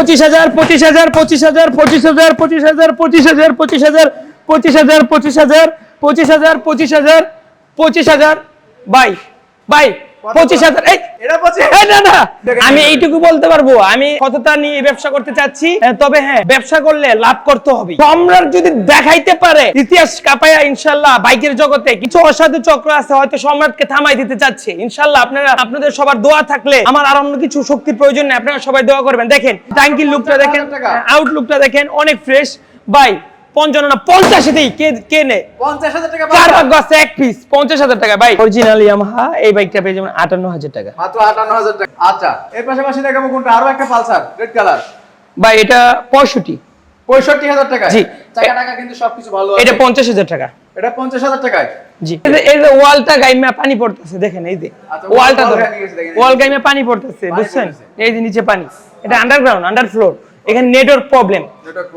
পঁচিশ হাজার পঁচিশ হাজার পঁচিশ হাজার পঁচিশ হাজার পঁচিশ হাজার পঁচিশ হাজার পঁচিশ হাজার পঁচিশ হাজার পঁচিশ হাজার পঁচিশ হাজার পঁচিশ হাজার পঁচিশ হাজার বাই বাই পঁচিশ হাজার আমি এইটুকু বলতে পারব আমি সততা নিয়ে ব্যবসা করতে চাচ্ছি? তবে হ্যাঁ ব্যবসা করলে লাভ করতে হবে। সম্রাট যদি দেখাইতে পারে ইতিহাস কাপায়া ইনশাল্লাহ বাইকের জগতে কিছু অসাধু চক্র আছে হয়তো সম্রাটকে থামাই দিতে চাচ্ছে। ইনশাল্লাহ আপনারা আপনাদের সবার দোয়া থাকলে আমার আর অন্য কিছু শক্তির প্রয়োজন নেই আপনারা সবাই দোয়া করবেন। দেখেন ট্যাঙ্কির লুকটা দেখেন আউটলুকটা দেখেন অনেক ফ্রেশ বাই পঞ্চান্ন না পঞ্চাশেতেই কে কে পঞ্চাশ হাজার টাকা চার। ভাগ্য আছে এক পিস পঞ্চাশ হাজার টাকা। ভাই অরিজিনাল ইয়ামাহা এই বাইকটা পেয়ে যাবেন আটান্ন হাজার টাকা। মাত্র আটান্ন হাজার টাকা। আচ্ছা এর পাশাপাশি দেখাবো কোনটা? আরও একটা পালসার রেড কালার ভাই এটা পঁয়ষট্টি। পঁয়ষট্টি হাজার টাকা। জি। টাকা টাকা কিন্তু সবকিছু ভালো এটা পঞ্চাশ হাজার টাকা। এটা পঞ্চাশ হাজার টাকায়। জি। এই যে- ওয়ালটা গাইমা পানি পড়তেছে দেখেন এই যে। আচ্ছা, ওয়ালটা। ওয়াল গাইমা পানি পড়তেছে বুঝছেন? এই যে নিচে পানি। এটা আন্ডারগ্রাউন্ড আন্ডার ফ্লোর এখানে নেটওয়ার্ক প্রবলেম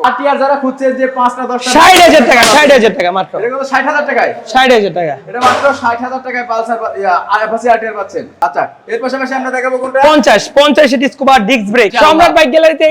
আটিয়ার যারা খুঁজছে যে পাঁচটা দশটা ষাট হাজার টাকা ষাট হাজার টাকা মাত্র। এটা কিন্তু ষাট হাজার টাকায়। ষাট হাজার টাকা। এটা মাত্র ষাট হাজার টাকায় পালসার অ্যাপাসি আটিয়ার পাচ্ছেন। আচ্ছা এর পাশাপাশি আমরা দেখাবো কোনটা? পঞ্চাশ পঞ্চাশ Discover disc brake Samrat bike গ্যালারিতে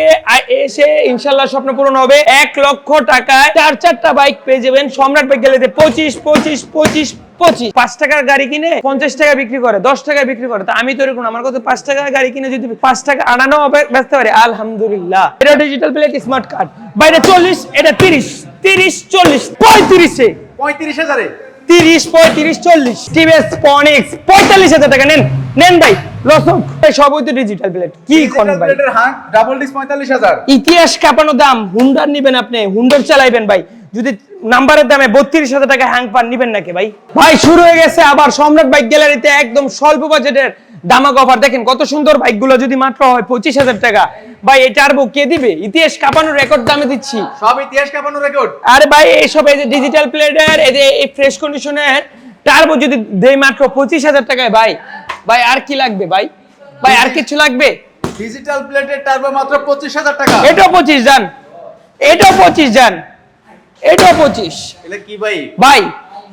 এসে ইনশাল্লাহ স্বপ্ন পূরণ হবে। এক লক্ষ টাকায় চার চারটা বাইক পেয়ে যাবেন সম্রাট বাইক গ্যালারিতে পঁচিশ পঁচিশ পঁচিশ পঁচিশ। পাঁচ টাকার গাড়ি কিনে পঞ্চাশ টাকা বিক্রি করে দশ টাকা বিক্রি করে। তা আমি তো এরকম আমার কথা পাঁচ টাকার গাড়ি কিনে যদি পাঁচ টাকা আনানো ব্যস্ত পারে আলহামদুলিল্লাহ। এটা ডিজিটাল প্লেট স্মার্ট কার্ড বাইরে চল্লিশ এটা তিরিশ তিরিশ চল্লিশ পঁয়ত্রিশে। পঁয়ত্রিশ হাজারে? তিরিশ পঁয়ত্রিশ চল্লিশ। টিভিএস পনিক্স পঁয়তাল্লিশ হাজার টাকা নেন নেন ভাই লসক সবই তো ডিজিটাল প্লেট কি কোন ভাই? ডাবল ডিস পঁয়তাল্লিশ হাজার। ইতিহাস কাঁপানো দাম হুন্ডার নিবেন আপনি হুন্ডার চালাইবেন ভাই। যদি নাম্বারের দামে বত্রিশ হাজার টাকা হ্যাং পান নিবেন নাকি ভাই? ভাই শুরু হয়ে গেছে আবার সম্রাট বাইক গ্যালারিতে একদম স্বল্প বাজেটের দামাক অফার দেখেন কত সুন্দর বাইকগুলো যদি মাত্র হয় পঁচিশ হাজার টাকা। ভাই এই টার্বো কে দিবে? ইতিহাস কাঁপানোর রেকর্ড দামে দিচ্ছি। সব ইতিহাস কাঁপানো রেকর্ড আরে ভাই এইসব এই যে ডিজিটাল প্লেটের এই যে এই ফ্রেশ কন্ডিশনের টার্বো যদি দেই মাত্র পঁচিশ হাজার টাকায় ভাই ভাই আর কি লাগবে ভাই? ভাই আর কিছু লাগবে? ডিজিটাল প্লেটের টার্বো মাত্র পঁচিশ হাজার টাকা। এটাও পঁচিশ যান এটাও পঁচিশ যান এটাও পঁচিশ। এটা কি ভাই? ভাই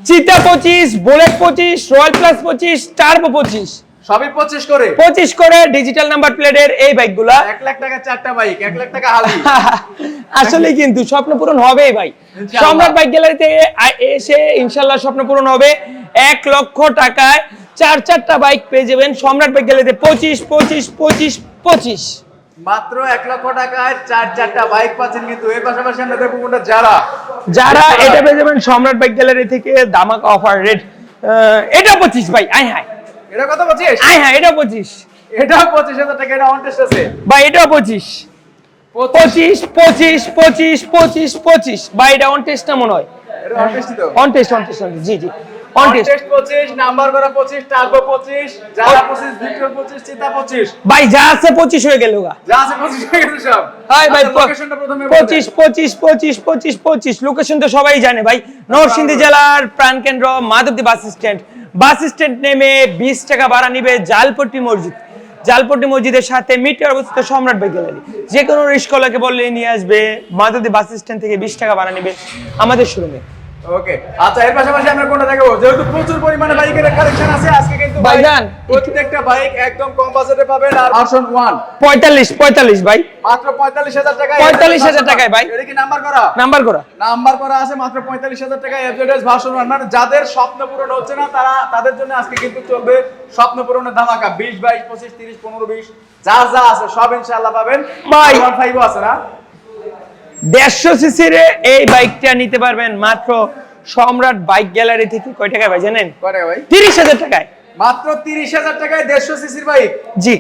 চিতা পঁচিশ বুলেট পঁচিশ রয়্যাল প্লাস পঁচিশ টার্বো পঁচিশ। সবই পঁচিশ করে। পঁচিশ করে ডিজিটাল নাম্বার প্লেটের এই বাইকগুলা এক লাখ টাকা চারটা বাইক এক লাখ টাকা হালি। আসলে কিন্তু স্বপ্ন পূরণ হবেই ভাই। সম্রাট বাইক গ্যালারিতে এসে ইনশাল্লাহ স্বপ্ন পূরণ হবে। এক লক্ষ টাকায় চার চারটা বাইক পেয়ে যাবেন সম্রাট বাইক গ্যালারিতে পঁচিশ পঁচিশ পঁচিশ পঁচিশ। মাত্র এক লক্ষ টাকায় চার চারটা বাইক পাচ্ছেন কিন্তু এর পাশাপাশি দেখব কোনটা যারা। যারা এটা পেয়ে যাবেন সম্রাট বাইক গ্যালারি থেকে দামাক অফার রেট এটা পঁচিশ ভাই আয় হায়। এটা কত বলছিস হ্যাঁ হ্যাঁ এটা পঁচিশ। এটাও পঁচিশ হাজার টাকা এটা অন টেস্ট আছে। ভাই এটাও পঁচিশ। পঁচিশ। পঁচিশ পঁচিশ পঁচিশ পঁচিশ ভাই এটা অন টেস্ট না মনে হয়? এটা অন টেস্ট তো। অন টেস্ট অন টেস্ট জি জি। অন অন টেস্ট টেস্ট পঁচিশ নাম্বার করা পঁচিশ টার্বো পঁচিশ যারা পঁচিশ ভিক্টর পঁচিশ চিতা পঁচিশ। ভাই যা আছে পঁচিশ হয়ে গেল গা। যা আছে পঁচিশ হয়ে গেছে সব। হাই ভাই আচ্ছা, লোকেশনটা প্রথমে বলে পঁচিশ পঁচিশ পঁচিশ পঁচিশ পঁচিশ। লোকেশন তো সবাই জানে ভাই। নরসিংদী জেলার প্রাণকেন্দ্র Madhabdi bus stand. Bus stand নেমে বিশ টাকা ভাড়া নিবে জালপট্টি মসজিদ। জালপট্টি মসজিদের সাথে মিটে অবস্থিত সম্রাট ভাই গ্যালারি। যে কোনো রিস্কলাকে বললে নিয়ে আসবে। মাধবদী বাস স্ট্যান্ড থেকে বিশ টাকা ভাড়া নিবে আমাদের শোরুমে। ওকে আচ্ছা এর পাশাপাশি আমরা কোনটা দেখাবো? যেহেতু প্রচুর পরিমাণে বাইকের কালেকশন আছে আজকে কিন্তু ভাইজান, প্রত্যেকটা বাইক একদম কম বাজেটে পাবেন আর ভার্সন ওয়ান পঁয়তাল্লিশ পঁয়তাল্লিশ ভাই। মাত্র পঁয়তাল্লিশ হাজার টাকায় 45,000 টাকায় ভাই। এটা কি নাম্বার করা? নাম্বার করা। নাম্বার করা আছে মাত্র পঁয়তাল্লিশ হাজার টাকায় এফজেডএস ভার্সন ওয়ান মানে যাদের স্বপ্ন পূরণ হচ্ছে না তারা তাদের জন্য আজকে কিন্তু চলবে স্বপ্ন পূরণের ধামাকা। বিশ বাইশ পঁচিশ তিরিশ পনেরো বিশ যা যা আছে সব ইনশাআল্লাহ পাবেন। ভাই। আছে না? দেড়শো সিসির এই বাইকটা নিতে পারবেন। মাত্র সম্রাট বাইক গ্যালারি থেকে কয় টাকায় ভাই জানেন? ভাই? তিরিশ হাজার টাকায়। মাত্র তিরিশ হাজার টাকায় দেড়শো সিসির বাইক? জি।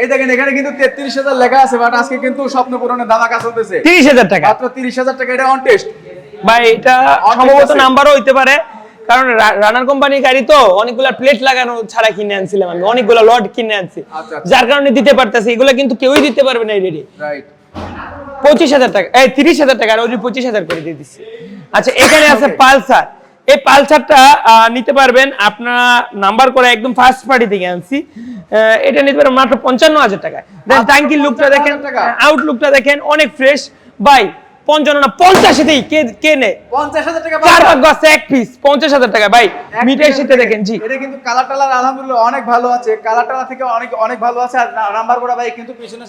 এই দেখেন এখানে কিন্তু তেত্রিশ হাজার লেখা আছে বাট আজকে কিন্তু স্বপ্ন পূরণের ধামাকা চলতেছে। তিরিশ হাজার টাকা। মাত্র তিরিশ হাজার টাকা এটা অন টেস্ট ভাই এটা সম্ভবত। নাম্বারও হইতে পারে কারণ রানার কোম্পানির গাড়ি তো অনেকগুলা প্লেট লাগানো ছাড়া কিনে আনছিলাম আমি অনেকগুলা লট কিনে আনছি। আচ্ছা, আচ্ছা। যার কারণে দিতে পারতেছি এগুলো কিন্তু কেউই দিতে পারবে না রেডি রাইট পঁচিশ হাজার টাকা এই তিরিশ হাজার টাকা আর ওই পঁচিশ হাজার করে দিয়ে দিচ্ছি আচ্ছা এখানে আছে পালসার। এই পালসারটা নিতে পারবেন আপনারা নাম্বার করে একদম ফার্স্ট পার্টি থেকে আনছি। এটা নিতে পারবেন মাত্র পঞ্চান্ন হাজার টাকা দেন ট্যাঙ্কির লুকটা দেখেন 55,000 টাকা। আউট লুকটা দেখেন অনেক ফ্রেশ বাই পঞ্চান্ন না পঞ্চাশেতেই কে পঞ্চাশ হাজার টাকা চার ভাগ আছে এক পিস পঞ্চাশ হাজার টাকা। ভাই এক মিটার শীতে দেখেন জি। এটা কিন্তু কালার টালার আলহামদুলিল্লাহ অনেক ভালো আছে। কালার থেকে অনেক অনেক ভালো আছে। আর নাম্বার কিন্তু পিছনের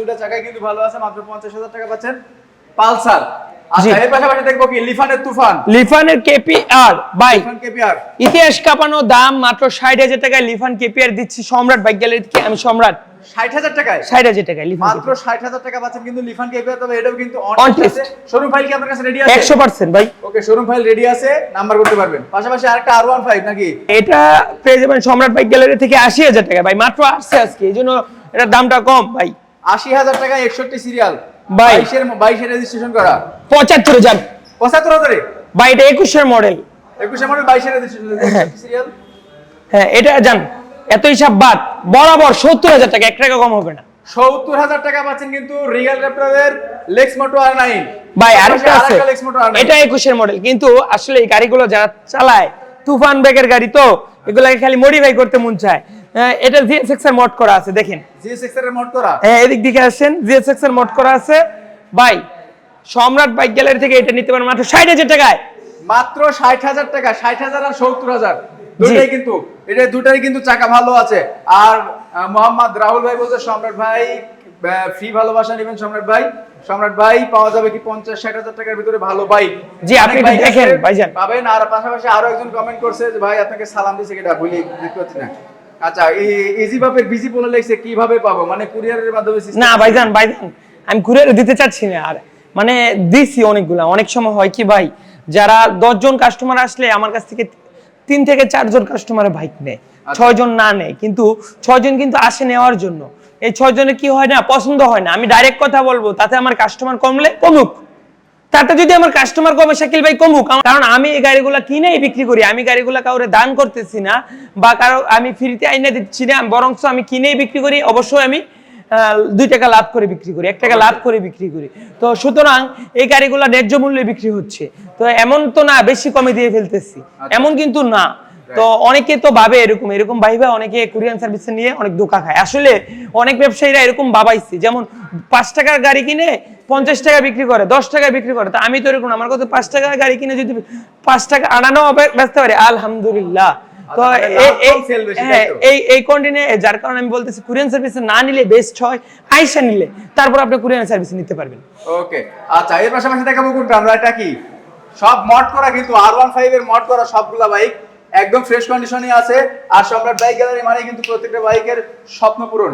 দুটো জায়গায় কিন্তু ভালো আছে। মাত্র পঞ্চাশ হাজার টাকা পাচ্ছেন পালসার। লিফানের কেপিআর ভাই। ইতিহাস কাঁপানো দাম মাত্র ষাট হাজার টাকায় লিফান কেপিআর দিচ্ছি সম্রাট বাইক গ্যালারি থেকে আমি সম্রাট। ষাট হাজার টাকায়? ষাট হাজার টাকায় মাত্র ষাট হাজার টাকা পাচ্ছেন কিন্তু লিফান কেপিআর তবে এটাও কিন্তু অন test। শোরুম ফাইল কি আপনার কাছে রেডি আছে? একশো পার্সেন্ট ভাই। ওকে শোরুম ফাইল রেডি আছে নাম্বার করতে পারবেন। পাশাপাশি আরেকটা আর ওয়ান ফাইভ নাকি? এটা পেয়ে যাবেন সম্রাট বাইক গ্যালারি থেকে আশি হাজার টাকা ভাই মাত্র আসছে আজকে এই জন্য এটার দামটা কম ভাই। আশি হাজার টাকা একষট্টি সিরিয়াল বাইশের বাইশের রেজিস্ট্রেশন করা। পঁচাত্তরে যান পঁচাত্তর হাজারে? ভাই এটা একুশের মডেল একুশে মডেল বাইশের রেজিস্ট্রেশন সিরিয়াল হ্যাঁ এটা যান। এত হিসাব বাদ বরাবর সত্তর হাজার টাকা এক টাকা কম হবে না। সত্তর হাজার টাকা পাচ্ছেন কিন্তু রিগাল র্যাপ্টরের লেক্স মোটো আর নাইন ভাই আরেকটা আছে। লেক্স মোটো আর এটা একুশের মডেল কিন্তু আসলে এই গাড়িগুলো যারা চালায় তুফান ব্যাগের গাড়ি তো এগুলাকে খালি মডিফাই করতে মন চায়। এটা জিএসএক্স এর মড করা আছে দেখেন। জি সিক্স এর মোট করা। হ্যাঁ এদিক দিকে আসেন জিএসএক্স এর মড করা আছে। ভাই সম্রাট বাইক গ্যালারি থেকে এটা নিতে পারেন মাত্র ষাট হাজার টাকায়। মাত্র ষাট হাজার টাকা ষাট হাজার আর সত্তর হাজার। দুটাই কিন্তু এটা দুটাই কিন্তু চাকা ভালো আছে। আর মোহাম্মদ রাহুল ভাই বলছে সম্রাট ভাই ফ্রি ভালোবাসা নেবেন সম্রাট ভাই। সম্রাট ভাই পাওয়া যাবে কি পঞ্চাশ ষাট হাজার টাকার ভিতরে ভালো বাইক জি, আপনি দেখেন, ভাইজান। পাবেন আর পাশাপাশি আরও একজন কমেন্ট করছে যে ভাই আপনাকে সালাম দিছে এটা ভুলি দেখতে পাচ্ছি না। আচ্ছা ইজি ভাবে বিজি বলে লেগছে কীভাবে পাবো? মানে কুরিয়ারের মাধ্যমে না ভাইজান ভাইজান আমি ঘুরে দিতে চাচ্ছি না আর মানে দিছি অনেকগুলা। অনেক সময় হয় কি ভাই যারা দশজন কাস্টমার আসলে আমার কাছ থেকে তিন থেকে চারজন কাস্টমারের বাইক নেয়। ছয়জন না নেয় কিন্তু ছয়জন কিন্তু আসে নেওয়ার জন্য। এই ছয়জনের কি হয় না পছন্দ হয় না। আমি ডাইরেক্ট কথা বলব তাতে আমার কাস্টমার কমলে কমুক। তাতে যদি আমার কাস্টমার কমে শাকিল ভাই কমুক। কারণ আমি এই গাড়িগুলো কিনেই বিক্রি করি আমি গাড়িগুলো কাউরে দান করতেছি না বা কারও আমি ফ্রিতে আইনা দিচ্ছি না বরঞ্চ আমি কিনেই বিক্রি করি অবশ্যই আমি দুই টাকা লাভ করে বিক্রি করি এক টাকা লাভ করে বিক্রি করি। তো সুতরাং এই গাড়িগুলো ন্যায্য মূল্যে বিক্রি হচ্ছে। তো এমন তো না বেশি কমে দিয়ে ফেলতেছি। এমন কিন্তু না। তো অনেকে তো ভাবে এরকম এরকম ভাইবা অনেকে কুরিয়ান সার্ভিসে নিয়ে অনেক ধোকা খায়। আসলে অনেক ব্যবসায়ীরা এরকম ভাবাইছে যেমন পাঁচ টাকার গাড়ি কিনে পঞ্চাশ টাকা বিক্রি করে দশ টাকা বিক্রি করে। তা আমি তো এরকম আমার কথা পাঁচ টাকার গাড়ি কিনে যদি পাঁচ টাকা আনানো ব্যস্ত পারি আলহামদুলিল্লাহ। তো আচ্ছা, হ্যাঁ, তো? এই এই কন্টিনে যার কারণে আমি বলতেছি কুরিয়ান সার্ভিস না নিলে বেস্ট হয় আইসা নিলে তারপর আপনি কুরিয়ান সার্ভিস নিতে পারবেন। ওকে আচ্ছা এর পাশাপাশি দেখাবো কোনটা আমরা এটা কি? সব মড করা কিন্তু আর ওয়ান ফাইভ এর মড করা সবগুলা বাইক একদম ফ্রেশ কন্ডিশনে আছে। আর সম্রাট বাইক গ্যালারি মানে কিন্তু প্রত্যেকটা বাইকের স্বপ্ন পূরণ।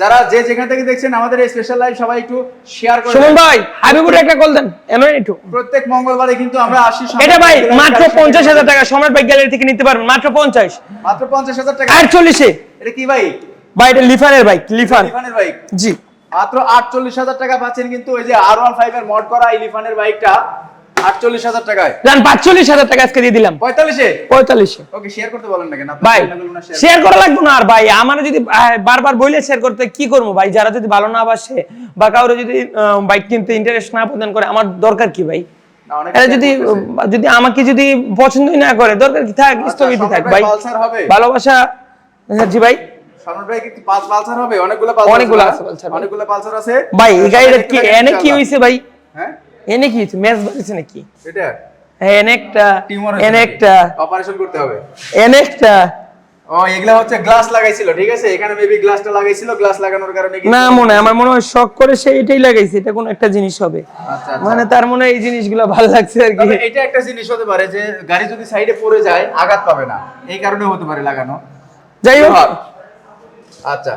যারা যে যেখান থেকে দেখছেন আমাদের এই স্পেশাল লাইভ সবাই একটু শেয়ার করে সুমন। ভাই হাবিবুর একটা কল দেন। এমন একটু। প্রত্যেক মঙ্গলবারে কিন্তু আমরা আসি এটা ভাই মাত্র কালেকশন পঞ্চাশ হাজার থেকে। টাকা সম্রাট বাইক গ্যালারি থেকে নিতে পারবেন। মাত্র পঞ্চাশ। মাত্র পঞ্চাশ হাজার টাকা। আটচল্লিশে। এটা কি বাইক ভাই এটা লিফানের বাইক লিফান। ইলিফানের বাইক জি। মাত্র আটচল্লিশ হাজার টাকা পাচ্ছেন কিন্তু ওই যে আর ওয়ান ফাইভ এর মড করা ইলিফানের বাইকটা। আটচল্লিশ হাজার টাকায়। জান পাঁচচল্লিশ হাজার টাকা আজকে দিয়ে দিলাম। পঁয়তাল্লিশে? পঁয়তাল্লিশে। ওকে শেয়ার করতে বলেন না কেন? ভাই চ্যানেলগুলো না share শেয়ার করা লাগবে না আর ভাই। আমার যদি বারবার বইলে শেয়ার করতে কি করব ভাই? যারা যদি ভালো না বাসে বা কাউরে যদি বাইক কিনতে ইন্টারেস্ট না প্রদান করে আমার দরকার কি ভাই? না, অনেকে এটা share যদি যদি আমাকে যদি পছন্দই না করে দরকার কি? থাক স্থগিত থাক ভাই? ভালোবাসা জি ভাই। অনেকগুলো পালসার আছে ভাই। এই গাড়িটা কি এনে কি। হইছে ভাই? হ্যাঁ? এনে কি ম্যাচ বাড়িছে নাকি? এটা? হ্যাঁ একটা টিউমার একটা অপারেশন করতে হবে। এনে একটা ও এগুলা হচ্ছে গ্লাস লাগাইছিল ঠিক আছে? এখানে মেবি গ্লাসটা লাগাইছিল গ্লাস লাগানোর কারণে কি- না মনে আমার মনে হয় শখ করে সে এটাই লাগাইছে এটা কোন একটা জিনিস হবে। আচ্ছা আচ্ছা। মানে তার মনে হয় এই জিনিসগুলো ভালো লাগছে আর কি। এটা একটা জিনিস হতে পারে যে গাড়ি যদি সাইডে পড়ে যায় আঘাত পাবে না। এই কারণে হতে পারে লাগানো। যাই হোক। আচ্ছা।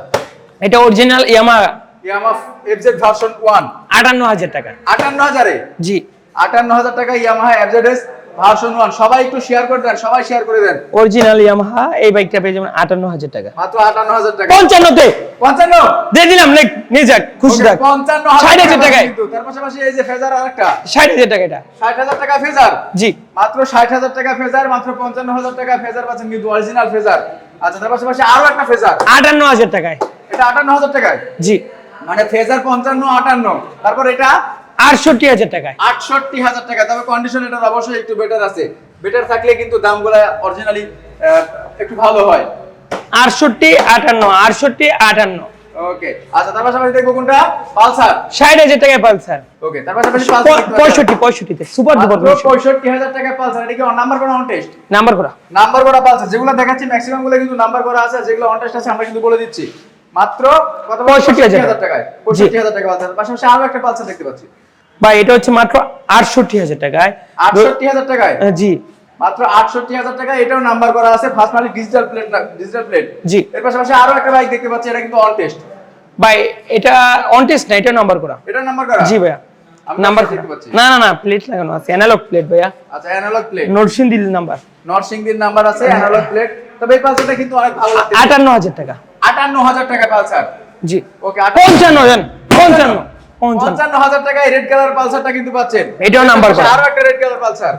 এটা original Yamaha Yamaha FZ version 1 আটান্ন হাজার টাকা। 58000 এ জি। 58000 টাকা ইয়ামাহা এফজেডএস ভার্সন 1 সবাই একটু শেয়ার করে দেন সবাই শেয়ার করে দেন। অরিজিনাল ইয়ামাহা এই বাইকটা পেয়ে যাবেন আটান্ন হাজার টাকা। মাত্র 58000 টাকা। পঞ্চান্নতে। 55 দিয়ে দিলাম নে নিয়ে যাক খুশি থাক। পঞ্চান্ন ষাট হাজার টাকায়। কিন্তু তার পাশাপাশি এই যে ফেজার আরেকটা। ষাট হাজার টাকা এটা। ষাট হাজার টাকা ফেজার? জি। মাত্র ষাট হাজার টাকা ফেজার মাত্র পঞ্চান্ন হাজার টাকা ফেজার পাচ্ছেন কিন্তু অরিজিনাল ফেজার। আচ্ছা তার পাশাপাশি আরও একটা ফেজার। আটান্ন হাজার টাকায়। এটা আটান্ন হাজার টাকায়? জি। মানে ফেজার পঞ্চান্ন আটান্ন। তারপর এটা আটষট্টি হাজার টাকায়। আটষট্টি হাজার টাকা। তবে কন্ডিশন এটা অবশ্যই একটু বেটার আছে। বেটার থাকলে কিন্তু দামগুলো অরিজিনালি একটু ভালো হয়। আটষট্টি আটান্ন আটষট্টি আটান্ন। ওকে আচ্ছা তার পাশাপাশি দেখব কোনটা? পালসার। ষাট হাজার টাকায় পালসার। ওকে তার পাশাপাশি পঁয়ষট্টি পঁয়ষট্টিতে। সুপার ডুপার পঁয়ষট্টি। হাজার টাকা পালসার। এটা কি নাম্বার করা অন টেস্ট নাম্বার করা। নাম্বার করা পালসার। যেগুলো দেখাচ্ছি ম্যাক্সিমামগুলো কিন্তু নাম্বার করা আছে। যেগুলো অন টেস্ট আছে আমরা কিন্তু বলে দিচ্ছি। মাত্র বলে? 65,000 টাকায়। পঁয়ষট্টি হাজার টাকা পাশাপাশি আরও একটা পালসার দেখতে পাচ্ছি। ভাই এটা হচ্ছে মাত্র আটষট্টি হাজার টাকায়। আটষট্টি হাজার টাকায়? জি। মাত্র আটষট্টি হাজার টাকা এটাও নাম্বার করা আছে ফার্স্ট মালিক ডিজিটাল প্লেট ডিজিটাল প্লেট জি। এর পাশাপাশি আরও একটা বাইক দেখতে পাচ্ছি এটা কিন্তু অন টেস্ট ভাই এটা অন টেস্ট না এটা নাম্বার করা। এটা নাম্বার করা? জি ভাইয়া। নাম্বার দেখতে পাচ্ছি। না না না প্লেট লাগানো আছে অ্যানালগ প্লেট ভাইয়া। আচ্ছা অ্যানালগ প্লেট নরসিংদীর নাম্বার নরসিংদীর নাম্বার আছে অ্যানালগ প্লেট তবে এই পালসারটা কিন্তু অনেক ভালো লাগছে আটান্ন হাজার টাকা। আটান্ন হাজার টাকা পালসার। জি। ওকে পঞ্চান্ন জান পঞ্চান্ন। পঞ্চান্ন। হাজার টাকায় রেড কালার পালসারটা কিন্তু পাচ্ছেন। এটাও নাম্বার। আরও একটা রেড কালার পালসার।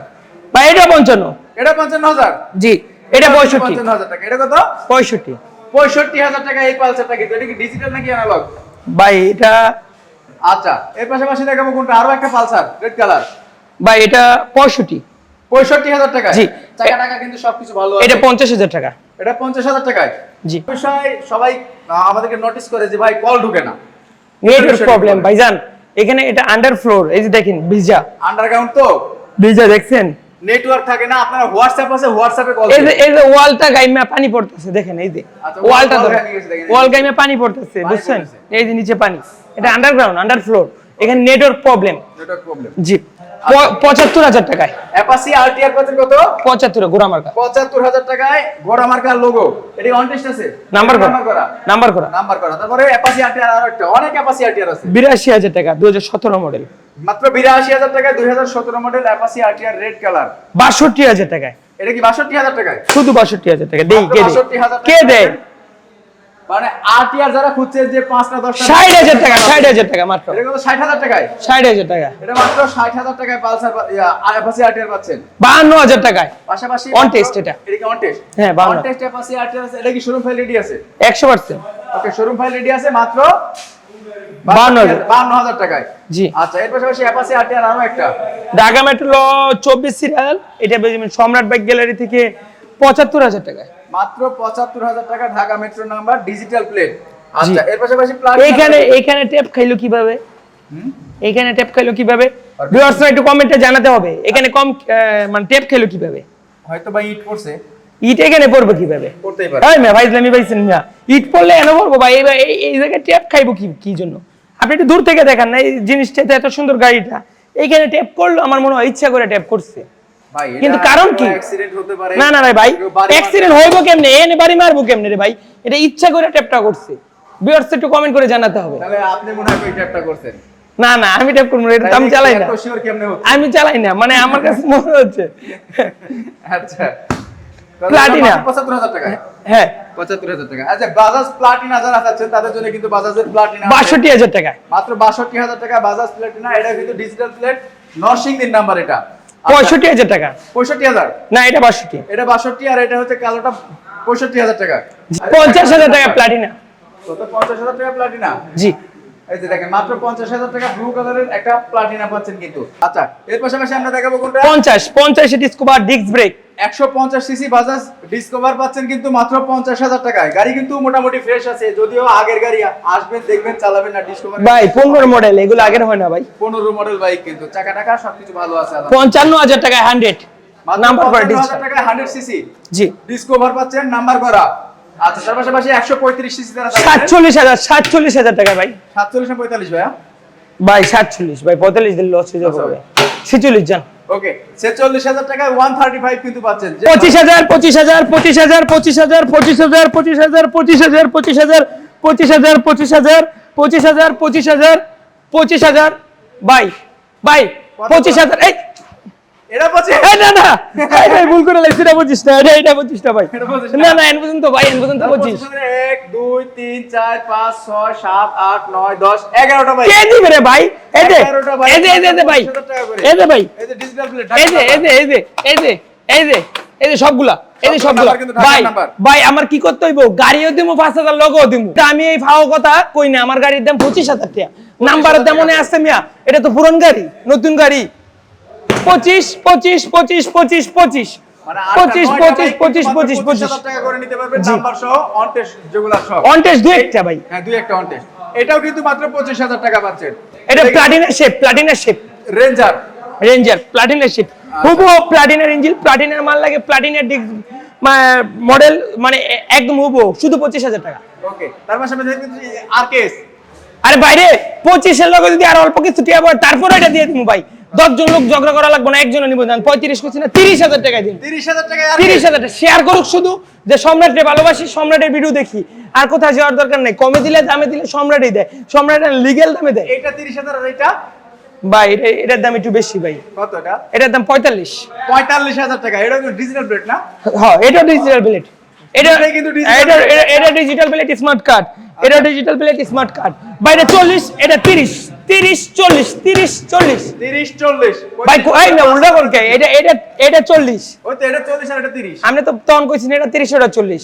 ভাই এটা পঞ্চান্ন। এটা পঞ্চান্ন হাজার জি এটা পঁয়ষট্টি। পঞ্চান্ন হাজার টাকা। এটা কত? পঁয়ষট্টি। পঁয়ষট্টি হাজার টাকা এই পালসারটা কিন্তু। এটা কি ডিজিটাল নাকি অ্যানালগ ভাই এটা আচ্ছা এর পাশাপাশি দেখাবো কোনটা? আরও একটা পালসার রেড কালার ভাই এটা পঁয়ষট্টি। পঁয়ষট্টি হাজার টাকা জি। টাকা টাকা কিন্তু সবকিছু ভালো এটা আছে পঞ্চাশ হাজার টাকা। এটা পঞ্চাশ হাজার টাকায়। জি। বিষয় সবাই আমাদেরকে নোটিস করে যে ভাই কল ঢুকে না। নেটের প্রবলেম। ভাইজান। এখানে এটা আন্ডার ফ্লোর এই যে দেখেন ভিজা আন্ডারগ্রাউন্ড তো? ভিজা দেখছেন? নেটওয়ার্ক থাকে না আপনার হোয়াটসঅ্যাপ আছে হোয়াটসঅ্যাপে কল এই যে এই যে ওয়ালটা গাইমা পানি পড়তেছে দেখেন এই যে। আচ্ছা, ওয়ালটা দেখেন। ওয়াল গাইমা পানি পড়তেছে বুঝছেন? এই যে নিচে পানি। এটা আন্ডারগ্রাউন্ড আন্ডার ফ্লোর এখানে নেটওয়ার্ক প্রবলেম নেটওয়ার্ক প্রবলেম জি। পঁচাত্তর হাজার টাকায়। অ্যাপাসি আরটিআর পাচ্ছেন কত? পঁচাত্তর গোড়া মার্কা। পঁচাত্তর হাজার টাকায় গোড়া মার্কার লোগো এটি অনটেস্ট আছে? নাম্বার করা। নাম্বার করা? নাম্বার করা। নাম্বার করা। তারপরে অ্যাপাসি আরটিআর আরও একটা। অনেক অ্যাপাসি আরটিআর আছে। বিরাশি হাজার টাকা দুই হাজার সতেরো মডেল মাত্র বিরাশি হাজার টাকায় দুই হাজার সতেরো model Apache RTR red colour বাষট্টি হাজার টাকায়। এটা কি বাষট্টি হাজার টাকায়? শুধু বাষট্টি হাজার টাকা দেই কে দেয়? 62,000 কে টাকা। দেয় মানে আরটিআর যারা খুঁজছে যে পাঁচটা দশটা ষাট হাজার টাকা ষাট হাজার টাকা মাত্র। এটা কত ষাট হাজার টাকায়। ষাট হাজার টাকা। এটা মাত্র ষাট হাজার টাকায় পালসার অ্যাপাসি আরটিআর পাচ্ছেন। বাহান্ন হাজার টাকায়। পাশাপাশি On test এটা। এটা কি অন টেস্ট হ্যাঁ। অন টেস্ট আরটিআর আছে। এটা কি শোরুম ফাইল রেডি আছে? একশো percent. Okay showroom file ready আছে মাত্র বান্ন হাজার। টাকায়। জি। আচ্ছা এর পাশাপাশি অ্যাপাসি আরটিআর আরও একটা। ঢাকা মেট্রো চব্বিশ সিরিয়াল এটা সম্রাট বাইক গ্যালারি থেকে পঁচাত্তর হাজার টাকায়। মাত্র পঁচাত্তর হাজার টাকা Dhaka metro number digital plate আচ্ছা এর পাশাপাশি প্লাটিনা এইখানে এইখানে ট্যাপ খাইলো কীভাবে? এইখানে ট্যাপ খাইলো কীভাবে? ভিউয়ার্সরা একটু কমেন্টে জানাতে হবে। এখানে কম মানে ট্যাপ খাইলো কীভাবে? হয়তো বা ইট পড়ছে ইট এখানে পড়বে কীভাবে? পড়তেই পারে। ভাই ইসলামী ভাই সিনেমা ইট পড়লে এনে পড়ব ভাই? এই জায়গায় ট্যাপ খাইবো কি কি জন্য? আপনি একটু দূর থেকে দেখেন না এই জিনিসটা তো এত সুন্দর গাড়িটা। এইখানে ট্যাপ করল আমার মনে হয় ইচ্ছা করে ট্যাপ করছে। ভাই কিন্তু কারণ কি? না না ভাই অ্যাক্সিডেন্ট হইব কেমনে? এনে বাড়ি মারবো কেমনে রে ভাই? এটা ইচ্ছা করে ট্যাপটা করছে। ভিউয়ার্স একটু কমেন্ট করে জানাতে হবে। তাহলে আপনি মনে হয় ট্যাপটা করছেন। না না আমি ট্যাপ করব এটা আমি চালাই না। আমি চালাই না মানে আমার কাছে মনে হচ্ছে। আচ্ছা। প্লাটিনা। টাকা। হ্যাঁ। পঁচাত্তর হাজার টাকা। আচ্ছা বাজাজ প্লাটিনা যারা চাচ্ছেন তাদের জন্য কিন্তু বাজাজের প্লাটিনা আছে। বাষট্টি হাজার টাকায় মাত্র বাষট্টি হাজার টাকা বাজাজ প্লাটিনা এটা কিন্তু ডিজিটাল প্লেট নরসিংদীর নাম্বার এটা। আচ্ছা, পঁয়ষট্টি হাজার টাকা। পঁয়ষট্টি হাজার? না এটা বাষট্টি। এটা বাষট্টি আর এটা হচ্ছে কালোটা পঁয়ষট্টি হাজার টাকা। পঞ্চাশ হাজার টাকা প্লাটিনা পঞ্চাশ হাজার টাকা প্লাটিনা জি। এই যে দেখেন মাত্র পঞ্চাশ হাজার টাকা ব্লু কালারের একটা প্লাটিনা পাচ্ছেন কিন্তু। আচ্ছা এর পাশাপাশি আমরা দেখাবো কোনটা? পঞ্চাশ পঞ্চাশ ডিসকোভার ডিস্ক ব্রেক একশো পঞ্চাশ সিসি বাজাজ ডিসকভার পাচ্ছেন কিন্তু মাত্র পঞ্চাশ হাজার টাকায়। গাড়ি কিন্তু মোটামুটি ফ্রেশ আছে যদিও আগের গাড়ি আসবেন দেখবেন চালাবেন না ডিসকভার ভাই পনেরো মডেল এগুলো আগের হয় না ভাই? পনেরো মডেল বাইক কিন্তু চাকা টাকা সবকিছু ভালো আছে আলাদা। পঞ্চান্ন হাজার টাকায় হান্ড্রেড মাত্র নাম্বার করা 55,000 ডিজিটাল টাকায় হান্ড্রেড সিসি জি। ডিসকভার পাচ্ছেন নাম্বার করা। আচ্ছা তার পাশাপাশি একশো পঁয়ত্রিশ সিসি তারা সাতচল্লিশ হাজার সাতচল্লিশ হাজার টাকা ভাই সাতচল্লিশ না পঁয়তাল্লিশ ভাইয়া ভাই সাতচল্লিশ ভাই পঁয়তাল্লিশ দিলে লস হয়ে যাবে ভাই ছেচল্লিশ যান ওকে ছেচল্লিশ হাজার টাকায় ওয়ান থার্টি ফাইভ কিন্তু পাচ্ছেন যে- পঁচিশ হাজার পঁচিশ হাজার পঁচিশ হাজার পঁচিশ হাজার পঁচিশ হাজার পঁচিশ হাজার পঁচিশ হাজার পঁচিশ হাজার পঁচিশ হাজার পঁচিশ হাজার পঁচিশ হাজার পঁচিশ হাজার পঁচিশ হাজার ভাই ভাই পঁচিশ হাজার এই এটা এই না না এই ভুল করে লাগছে এটা পঁচিশ না এটা এটা পঁচিশ না ভাই না না এন পর্যন্ত ভাই এন পর্যন্ত পঁচিশ এক দুই তিন চার পাঁচ ছয় সাত আট নয় দশ এগারোটা বাইক কে দিবে রে ভাই এই যে এই যে এই যে, ভাই 25,000 টাকা করে। এই যে ভাই এই যে ডিজিটাল প্লেট এই যে এই যে এই যে এই যে এই যে এই যে সবগুলা এই যে সবগুলা ভাই ভাই আমার কি করতে হইব গাড়িও দিমু পাঁচ হাজার লগও দিমু আমি এই ফাও কথা কই না আমার গাড়ির দাম পঁচিশ হাজার টাকা নাম্বারের দাম মনে মিয়া এটা তো পুরন গাড়ি নতুন গাড়ি পঁচিশ পঁচিশ পঁচিশ পঁচিশ পঁচিশ। মানে পঁচিশ পঁচিশ পঁচিশ পঁচিশ পঁচিশ 25,000 টাকা করে নিতে পারবেন জি। নাম্বার সহ অন টেস্ট যেগুলো সব। অনটেস্ট দুই একটা ভাই। হ্যাঁ দুই একটা অন টেস্ট এটাও কিন্তু মাত্র পঁচিশ হাজার টাকা পাচ্ছেন। এটা প্লাটিনার শেপ প্লাটিনার শেপ রেঞ্জার রেঞ্জার প্লাটিনার শিপ হুবু প্লাটিনার ইঞ্জিন প্লাটিনার মাল লাগে প্লাটিনার মডেল মানে একদম হুবু শুধু পঁচিশ হাজার টাকা। ওকে তার পাশাপাশি কিন্তু আরকেএস আরে বাইরে পঁচিশের লোক যদি আর অল্প কিছু টিয়া তারপরে এটা দিয়ে দিব ভাই। দশজন লোক ঝগড়া করা লাগবে না একজনে নিব পঁয়ত্রিশ করছি না তিরিশ হাজার টাকা দিন। তিরিশ হাজার টাকা তিরিশ হাজার টাকা। শেয়ার করুক শুধু যে সম্রাটকে ভালোবাসি সম্রাটের ভিডিও দেখি। আর কোথাও যাওয়ার দরকার নেই। কমে দিলে দামে দিলে সম্রাটই দেয়। সম্রাট লিগেল দামে দেয়। এটা তিরিশ হাজার আর এটা ভাই এটার দাম একটু বেশি ভাই। কত এটা এটার দাম পঁয়তাল্লিশ। পঁয়তাল্লিশ হাজার টাকা। এটা ডিজিটাল প্লেট না? হ্যাঁ এটা ডিজিটাল প্লেট এটা কিন্তু এটা এটা- এটা ডিজিটাল প্লেট স্মার্ট কার্ড এটা ডিজিটাল প্লেট স্মার্ট কার্ড বাইরে চল্লিশ এটা তিরিশ। তিরিশ চল্লিশ তিরিশ চল্লিশ। তিরিশ চল্লিশ। ভাই না উল্টা করকে এটা এটা এটা চল্লিশ। ওই তো এটা চল্লিশ আর এটা তিরিশ। আমি তো তখন কইছি এটা তিরিশ ওটা চল্লিশ।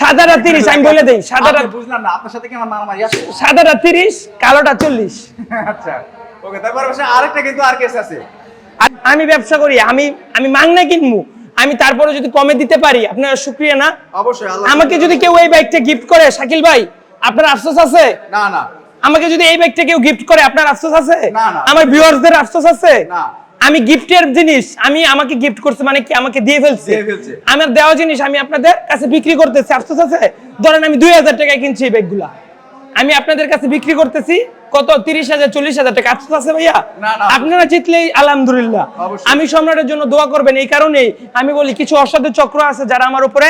সাদাটা তিরিশ আমি বলে দেই সাদাটা বুঝলাম না আপনার সাথে কি আমার মারামারি আছে? সাদাটা তিরিশ কালোটা চল্লিশ। আচ্ছা। ওকে তারপর আরেকটা কিন্তু আর কেস আছে। আমি ব্যবসা করি আমি আমি মাংনা কিনবো। আমি তারপরে যদি কমে দিতে পারি আপনারা শুক্রিয়া না? অবশ্যই আমাকে যদি কেউ এই বাইকটা গিফট করে শাকিল ভাই আপনার আফসোস আছে? না না। আমাকে যদি এই বাইকটা কেউ গিফট করে আপনার আফসোস আছে। আমার ভিউয়ার্সদের আফসোস আছে? না। আমি গিফটের জিনিস আমি আমাকে গিফট করছে মানে কি আমাকে দিয়ে ফেলছে? আমার দেওয়া জিনিস আমি আপনাদের কাছে বিক্রি করতেছি আফসোস আছে? ধরেন আমি দুই হাজার টাকায় কিনছি এই ব্যাগগুলা। আমি আপনাদের কাছে বিক্রি করতেছি কত? তিরিশ হাজার চল্লিশ হাজার টাকা। আফসোস আছে ভাইয়া। আপনারা জিতলেই আলহামদুলিল্লাহ। আমি সম্রাটের জন্য দোয়া করবেন এই কারণেই আমি বলি কিছু অসাধু চক্র আছে যারা আমার উপরে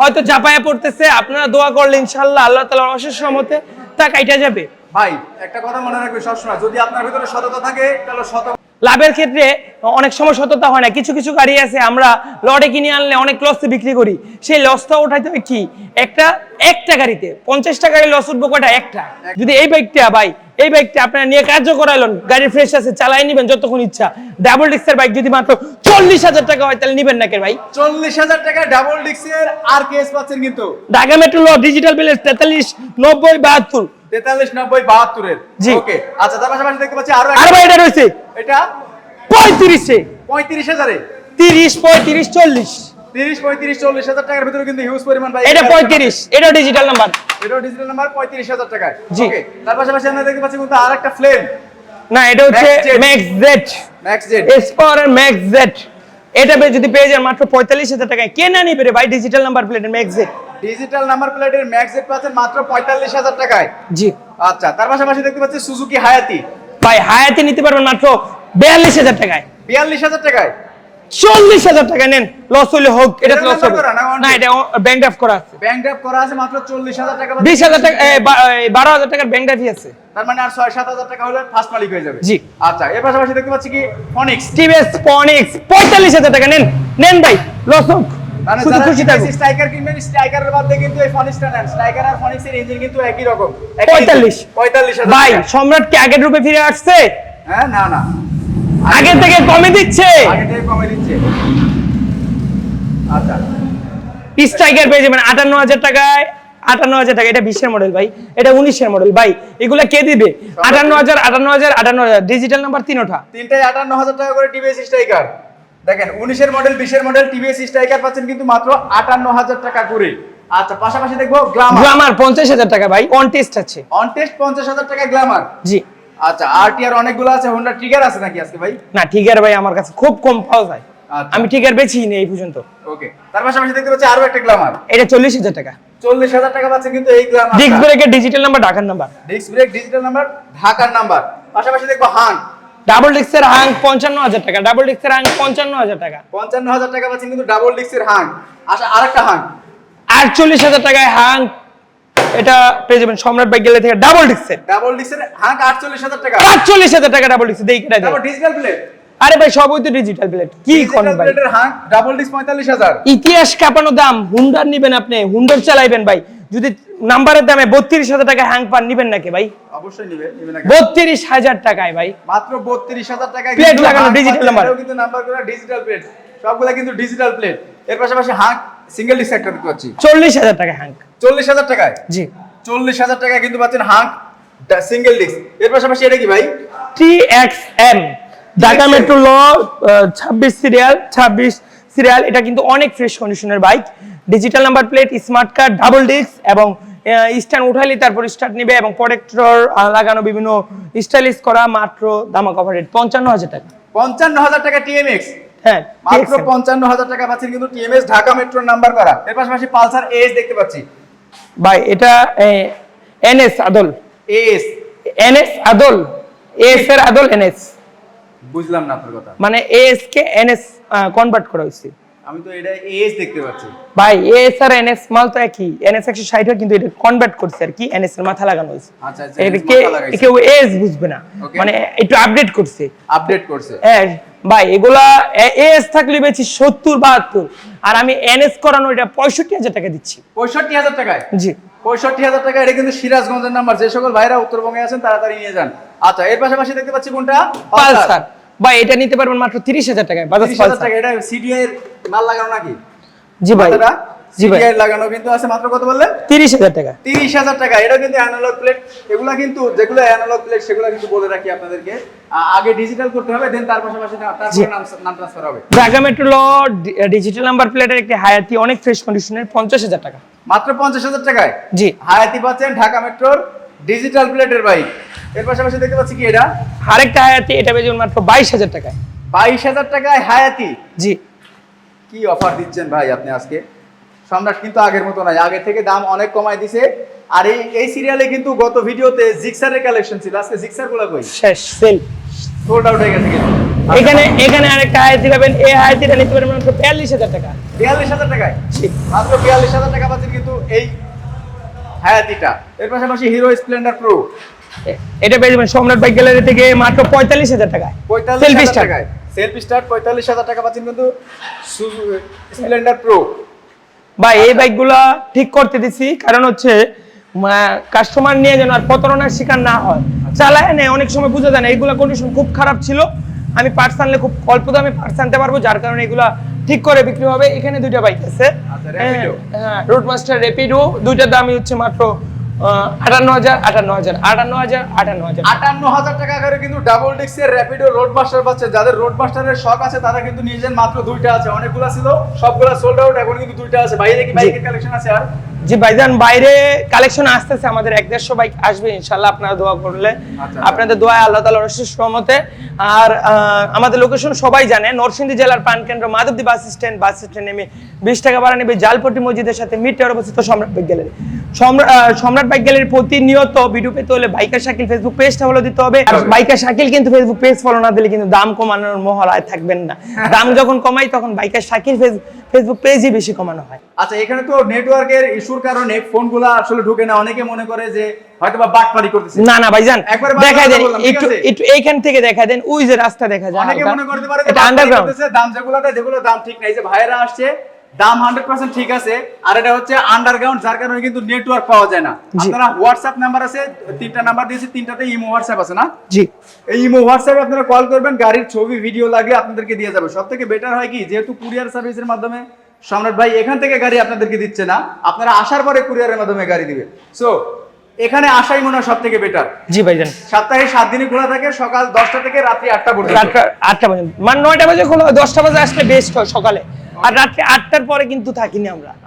হয়তো চাপায়া পড়তেছে। আপনারা দোয়া করলে ইনশাল্লাহ আল্লাহ তালার অশেষ মতে তা কাইটা যাবে। ভাই একটা কথা মনে রাখবে সবসময় যদি আপনার ভিতরে সততা থাকে তাহলে শত লাভের ক্ষেত্রে অনেক সময় সততা হয় না। কিছু কিছু গাড়ি আছে আমরা লটে কিনে আনলে অনেক লসে বিক্রি করি। সেই লসটা ওঠাইতে হয় কি? একটা একটা গাড়িতে পঞ্চাশ টাকায় লস উঠবো কয়টা? একটা। যদি এই বাইকটা ভাই এই বাইকটা আপনারা নিয়ে কার্য করাইলেন গাড়ি ফ্রেশ আছে চালাই নিবেন যতক্ষণ ইচ্ছা। ডাবল ডিস্কের বাইক যদি মাত্র চল্লিশ হাজার টাকা হয় তাহলে নিবেন না কে ভাই? চল্লিশ হাজার টাকা ডাবল ডিক্সের আর কেস পাচ্ছেন কিন্তু। ঢাকা মেট্রো ডিজিটাল বিলেজ তেতাল্লিশ নব্বই বাহাত্তর। তেতাল্লিশ নব্বই বাহাত্তরের। ওকে আচ্ছা তার পাশাপাশি দেখতে পাচ্ছি আরও আর এটা রয়েছে। এটা? পঁয়ত্রিশে। পঁয়ত্রিশ হাজারে। তিরিশ পঁয়ত্রিশ চল্লিশ। তিরিশ পঁয়ত্রিশ চল্লিশ হাজার টাকার ভিতরে কিন্তু হিউজ পরিমাণ বাইক এটা পঁয়ত্রিশ। এটা ডিজিটাল নাম্বার এটাও ডিজিটাল নাম্বার পঁয়ত্রিশ হাজার টাকায়। জি। ওকে তার পাশাপাশি আমরা দেখতে পাচ্ছি কিন্তু আর একটা ফ্লেম না এটা হচ্ছে Max Z Max Z x power Max Z এটা যদি পেয়ে যান মাত্র পঁয়তাল্লিশ হাজার টাকায়। কে না নিবে ভাই ডিজিটাল নাম্বার প্লেটের ম্যাক্স জেড ডিজিটাল নাম্বার প্লেটের ম্যাক্স জেড পাচ্ছেন মাত্র পঁয়তাল্লিশ হাজার টাকায়। জি। আচ্ছা তার পাশাপাশি দেখতে পাচ্ছি সুজুকি হায়াতি ভাই হায়াতে নিতে পারবেন মাত্র বিয়াল্লিশ হাজার টাকায়। বিয়াল্লিশ হাজার টাকায়। চল্লিশ হাজার টাকা নেন লস হলে হোক এটা লস হবে। না, এটা ব্যাংক ড্রাফট করা আছে। ব্যাংক ড্রাফট করা আছে মাত্র চল্লিশ হাজার টাকা বিশ হাজার টাকা বারো হাজার টাকার ব্যাংক ড্রাফটই আছে। তার মানে আর ছয় সাত হাজার টাকা হলে ফার্স্ট মালিক হয়ে যাবে। জি। আচ্ছা এর পাশাপাশি দেখতে পাচ্ছি কি? ফনিক্স টিভিএস পনিক্স পঁয়তাল্লিশ হাজার টাকা নেন। নেন ভাই লস হোক। শুধু খুশি থাকুন স্ট্রাইকার কিনবেন স্ট্রাইকারের বাদে কিন্তু এই ফনিক্সটা নেন। স্ট্রাইকার আর ফনিক্সের ইঞ্জিন কিন্তু একই রকম। একই পঁয়তাল্লিশ। engine, পঁয়তাল্লিশ। হাজার ভাই সম্রাট কি আগের রূপে ফিরে আসছে? হ্যাঁ না না। আগে থেকে কমে দিচ্ছে। আগে থেকে কমে দিচ্ছে। আচ্ছা। স্ট্রাইকার পেয়ে যাবেন আটান্ন হাজার টাকায় আটান্ন হাজার টাকা। এটা বিশের মডেল ভাই এটা উনিশের মডেল ভাই এগুলা কে দিবে? আটান্ন হাজার আটান্ন হাজার আটান্ন হাজার। ডিজিটাল নাম্বার তিন ওঠা। তিনটায় আটান্ন হাজার টাকা করে টিভিএস স্ট্রাইকার দেখেন উনিশের মডেল বিশের মডেল টিভিএস স্ট্রাইকার পাচ্ছেন কিন্তু মাত্র আটান্ন হাজার টাকা করে। আচ্ছা পাশাপাশি দেখব গ্লামার গ্রামার পঞ্চাশ হাজার টাকা ভাই অন টেস্ট আছে। অন টেস্ট পঞ্চাশ হাজার টাকা গ্লামার জি। আচ্ছা আর টি অনেকগুলো আছে হোন্ডা ট্রিগার আছে নাকি আজকে ভাই? না আছে ভাই আমার কাছে খুব কম পাওয়া যায়। আচ্ছা। আমি ঠিক আর বেছি নেই এই পর্যন্ত। ওকে তার পাশাপাশি দেখতে পাচ্ছি আরও একটা গ্লামার এটা চল্লিশ হাজার টাকা। চল্লিশ হাজার টাকা পাচ্ছেন কিন্তু এই গ্লামার ডিস্ক ব্রেকের ডিজিটাল নাম্বার ঢাকার number disc brake digital number ঢাকার নাম্বার পাশাপাশি দেখব হান ডাবল ডিস্কের হাং পঞ্চান্ন হাজার টাকা ডাবল ডিস্কের হাং পঞ্চান্ন হাজার টাকা। পঞ্চান্ন হাজার টাকা পাচ্ছেন কিন্তু ডাবল ডিস্কের হান আচ্ছা আরেকটা হান আটচল্লিশ হাজার টাকায় হাং এটা পেয়ে যাবেন সম্রাট বাইক গেলে থেকে ডাবল ডিস্কের ডাবল ডিস্কের হান আটচল্লিশ হাজার টাকা। আটচল্লিশ হাজার টাকা ডাবল ডিস্ক দেই কেটে তারপর ডিজিটাল প্লেট আরে ভাই সবই তো ডিজিটাল প্লেট কি কোন ভাই? ডাবল ডিস্ক পঁয়তাল্লিশ হাজার। ইতিহাস কাঁপানো দাম হুন্ডার নিবেন আপনি হুন্ডার চালাইবেন ভাই। যদি নাম্বারের দামে বত্রিশ হাজার টাকা হ্যাং পান নিবেন নাকি ভাই? অবশ্যই? বত্রিশ হাজার টাকায় ভাই। মাত্র বত্রিশ হাজার টাকা Plate লাগানো, digital number। কিন্তু নাম্বার ডিজিটাল প্লেট সবগুলা কিন্তু ডিজিটাল প্লেট এর পাশাপাশি হাঁক সিঙ্গেল ডিস্ক একটা পাচ্ছি চল্লিশ হাজার টাকা হ্যাং চল্লিশ হাজার টাকায়? জি। চল্লিশ হাজার টাকা কিন্তু পাচ্ছেন হাঁক সিঙ্গেল ডিস্ক এর পাশাপাশি এটা কি ভাই? T X M Dhaka metro ল ছাব্বিশ সিরিয়াল ছাব্বিশ সিরিয়াল এটা কিন্তু অনেক ফ্রেশ কন্ডিশনের bike digital number plate smart card double disc এবং স্ট্যান্ড উঠাইলে তারপর স্টার্ট নেবে এবং প্রোটেক্টর লাগানো বিভিন্ন স্টাইলিশ করা মাত্র দামা কভার রেট পঞ্চান্ন হাজার টাকা। পঞ্চান্ন হাজার টাকা টিএমএক্স হ্যাঁ মাত্র পঞ্চান্ন হাজার টাকা পাচ্ছেন কিন্তু টিএমএস ঢাকা মেট্রোর নাম্বার করা। এর পাশাপাশি পালসার এস দেখতে পাচ্ছি। ভাই এটা এনএস আদল এস এনএস আদল এস এর আদল এনএস বুঝলাম না আপনার কথা। মানে এস কে এনএস কনভার্ট করা হয়েছে। আমি তো এটা এস দেখতে পাচ্ছি। ভাই এস আর এনএস মাল তো একই। এনএস একশো ষাট কিন্তু এটা কনভার্ট করছে আর কি এনএস এর মাথা লাগানো হয়েছে। আচ্ছা আচ্ছা কেউ এস বুঝবে না। মানে একটু আপডেট করছে। আপডেট করছে। হ্যাঁ ভাই এগুলা এস থাকলে বেশি সত্তর বাহাত্তর। আর আমি এনএস করানো এটা পঁয়ষট্টি হাজার টাকা দিচ্ছি। পঁয়ষট্টি হাজার টাকায়? জি। পঁয়ষট্টি হাজার টাকা এটা কিন্তু সিরাজগঞ্জের নাম্বার। যে সকল ভাইরা উত্তরবঙ্গে আছেন তাড়াতাড়ি নিয়ে যান। আচ্ছা এর পাশাপাশি দেখতে পাচ্ছি কোনটা? পালসার। ভাই এটা নিতে পারবেন মাত্র তিরিশ হাজার টাকায় বাজাজ পালসার। টাকা এটা সিডিআই এর মাল লাগানো নাকি? জি ভাই জি ভাই। লাগানো কিন্তু আছে মাত্র কত বললেন? তিরিশ হাজার টাকা। তিরিশ হাজার টাকা এটা কিন্তু অ্যানালগ প্লেট এগুলা কিন্তু যেগুলো অ্যানালগ প্লেট সেগুলো কিন্তু বলে রাখি আপনাদেরকে। আগে ডিজিটাল করতে হবে দেন তার পাশাপাশি তারপরে নাম নাম ট্রান্সফার হবে। ঢাকা মেট্রো ল ডিজিটাল নাম্বার প্লেটের একটি হায়াতি অনেক ফ্রেশ কন্ডিশনের পঞ্চাশ হাজার টাকা। মাত্র পঞ্চাশ হাজার টাকায়? জি। হায়াতি পাচ্ছেন ঢাকা মেট্রোর ডিজিটাল প্লেটের বাইক এর পাশাপাশি দেখতে পাচ্ছি কি এটা? আরেকটা হায়াতি এটা বেজন মাত্র বাইশ হাজার টাকায়। বাইশ হাজার টাকায় হায়াতি? জি। কি অফার দিচ্ছেন ভাই আপনি আজকে? সম্রাট কিন্তু আগের মতো নাই। আগের থেকে দাম অনেক কমাই দিছে। আর এই এই সিরিয়ালে কিন্তু গত ভিডিওতে জিক্সারের কালেকশন ছিল। আজকে জিক্সারগুলো কই? শেষ সেল সোল্ড আউট হয়ে গেছে কিন্তু। এখানে এখানে আরেকটা হায়াতি পাবেন। এই হায়াতিটা নিতে পারবেন মাত্র বিয়াল্লিশ হাজার টাকা। বিয়াল্লিশ হাজার টাকায়? জি। মাত্র বিয়াল্লিশ হাজার টাকা পাচ্ছেন কিন্তু এই হায়াতিটা এর পাশাপাশি হিরো স্প্লেন্ডার প্রো এটা পেয়ে যাবেন সম্রাট বাইক গ্যালারি থেকে মাত্র পঁয়তাল্লিশ হাজার টাকায়। হাজার টাকায়। সেলফি স্টার্ট পঁয়তাল্লিশ হাজার টাকা পাচ্ছেন কিন্তু স্প্লেন্ডার প্রো ভাই এই বাইকগুলা ঠিক করতে দিছি কারণ হচ্ছে কাস্টমার নিয়ে যেন আর প্রতারণার শিকার না হয়। চালায় নেয় অনেক সময় বোঝা যায় না এইগুলা কন্ডিশন খুব খারাপ ছিল। আমি পার্টস আনলে খুব অল্প দামে পার্টস আনতে পারব যার কারণে এগুলা ঠিক করে বিক্রি হবে। এখানে দুইটা বাইক আছে। আচ্ছা, হ্যাঁ রোড মাস্টার রেপিডো দুইটার দামই হচ্ছে মাত্র আটান্ন হাজার আটান্ন হাজার আটান্ন হাজার আটান্ন হাজার আটান্ন হাজার টাকা করে কিন্তু ডাবল র্যাপিডো রোড মাস্টার পাচ্ছে। যাদের রোড মাস্টারের শখ আছে তারা কিন্তু নিয়ে যান মাত্র দুইটা আছে। অনেকগুলো ছিল সবগুলো সোল্ড আউট এখন কিন্তু দুইটা আছে। বাইরে কি বাইকের কালেকশন আছে আর? জি ভাইজান বাইরে কালেকশন আসতেছে আমাদের এক দেড়শো বাইক আসবে ইনশাল্লাহ আপনারা দোয়া করলে। আচ্ছা। আপনাদের দোয়া আল্লাহ তালা রসের সহমতে আর আমাদের লোকেশন সবাই জানে নরসিংদী জেলার প্রাণ কেন্দ্র Madhabdi bus stand bus stand নেমে বিশ টাকা ভাড়া নেবে জালপট্টি মসজিদের সাথে মিটার অবস্থিত Samrat bike gallery Samrat bike gallery প্রতিনিয়ত ভিডিও পেতে হলে বাইকার শাকিল ফেসবুক পেজটা ফলো দিতে হবে। বাইকার শাকিল কিন্তু ফেসবুক পেজ ফলো না দিলে কিন্তু দাম কমানোর মহলায় থাকবেন না। দাম যখন কমাই তখন বাইকার শাকিল ফেসবুক পেজই বেশি কমানো হয়। আচ্ছা এখানে তো নেটওয়ার্কের ইস্যুর কারণে ফোনগুলো আসলে ঢুকে না। অনেকে মনে করে যে হয়তো বা বাটপারি করতেছে। না না ভাইজান দেখা দেন একটু একটু এইখান থেকে দেখা দেন ওই যে রাস্তা দেখা যায় অনেকে মনে করতে পারে এটা আন্ডারগ্রাউন্ড দাম যেগুলো দেয় যেগুলো দাম ঠিক নাই। যে ভাইরা আসছে দাম হান্ড্রেড পার্সেন্ট ঠিক আছে আর এটা হচ্ছে আন্ডারগ্রাউন্ড যার কারণে কিন্তু নেটওয়ার্ক পাওয়া যায় না। আপনারা হোয়াটসঅ্যাপ নাম্বার আছে তিনটা নাম্বার দিয়েছি তিনটাতে ইমো হোয়াটসঅ্যাপ আছে না? জি। এই ইমো হোয়াটসঅ্যাপে আপনারা কল করবেন গাড়ির ছবি ভিডিও লাগলে আপনাদেরকে দিয়ে যাবে। সব থেকে বেটার হয় কি যেহেতু কুরিয়ার সার্ভিসের মাধ্যমে সম্রাট ভাই এখান থেকে গাড়ি আপনাদেরকে দিচ্ছে না। আপনারা আসার পরে কুরিয়ারের মাধ্যমে গাড়ি দিবে সো এখানে আসাই মনে হয় সব থেকে বেটার জি ভাই ভাইজান। সপ্তাহে সাত দিনই খোলা থাকে সকাল দশটা থেকে রাত্রি আটটা পর্যন্ত। আটটা আটটা পর্যন্ত। মানে নয়টা বাজে খোলা হয়, দশটা বাজে আসলে বেস্ট হয় সকালে। আর রাত্রি আটটার পরে কিন্তু থাকিনি আমরা।